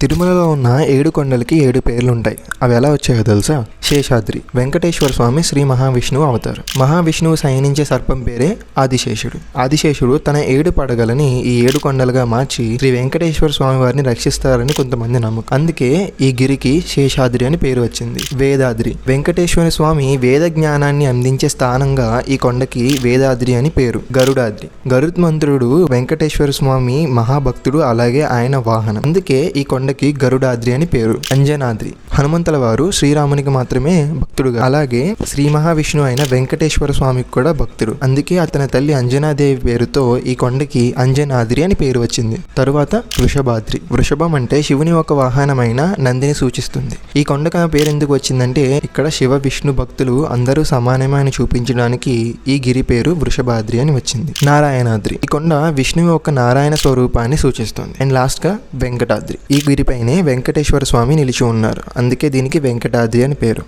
తిరుమలలో ఉన్న ఏడు కొండలకి ఏడు పేర్లు ఉంటాయి అవి ఎలా వచ్చాయో తెలుసా? శేషాద్రి వెంకటేశ్వర స్వామి శ్రీ మహావిష్ణువు అవతారు. మహావిష్ణువు శయనించే సర్పం పేరే ఆదిశేషుడు. ఆదిశేషుడు తన ఏడు పడగలని ఈ ఏడు కొండలుగా మార్చి శ్రీ వెంకటేశ్వర స్వామి వారిని రక్షిస్తారని కొంతమంది నమ్మకం అందుకే ఈ గిరికి శేషాద్రి అని పేరు వచ్చింది. వేదాద్రి. వెంకటేశ్వర స్వామి వేద జ్ఞానాన్ని అందించే స్థానంగా ఈ కొండకి వేదాద్రి అని పేరు. గరుడాద్రి. గరుత్మంతుడు వెంకటేశ్వర స్వామి మహాభక్తుడు అలాగే ఆయన వాహనం. అందుకే ఈ కొండకి గరుడాద్రి అని పేరు. అంజనాద్రి. హనుమంతుల వారు శ్రీరామునికి మాత్రమే భక్తుడుగా. అలాగే శ్రీ మహావిష్ణువు అయిన వెంకటేశ్వర స్వామికి కూడా భక్తుడు. అందుకే అతని తల్లి అంజనాదేవి పేరుతో ఈ కొండకి అంజనాద్రి అని పేరు వచ్చింది. తరువాత వృషభాద్రి. వృషభం అంటే శివుని ఒక వాహనమైన నందిని సూచిస్తుంది. ఈ కొండకు ఆ పేరు ఎందుకు వచ్చిందంటే ఇక్కడ శివ విష్ణు భక్తులు అందరూ సమానమే అని చూపించడానికి ఈ గిరి పేరు వృషభాద్రి అని వచ్చింది. నారాయణాద్రి. ఈ కొండ విష్ణువు ఒక నారాయణ స్వరూపాన్ని సూచిస్తుంది. అండ్ లాస్ట్గా వెంకటాద్రి. ఈ గిరిపైనే వెంకటేశ్వర స్వామి నిలిచి ఉన్నారు. అందుకే దీనికి వెంకటాద్రి అని పేరు.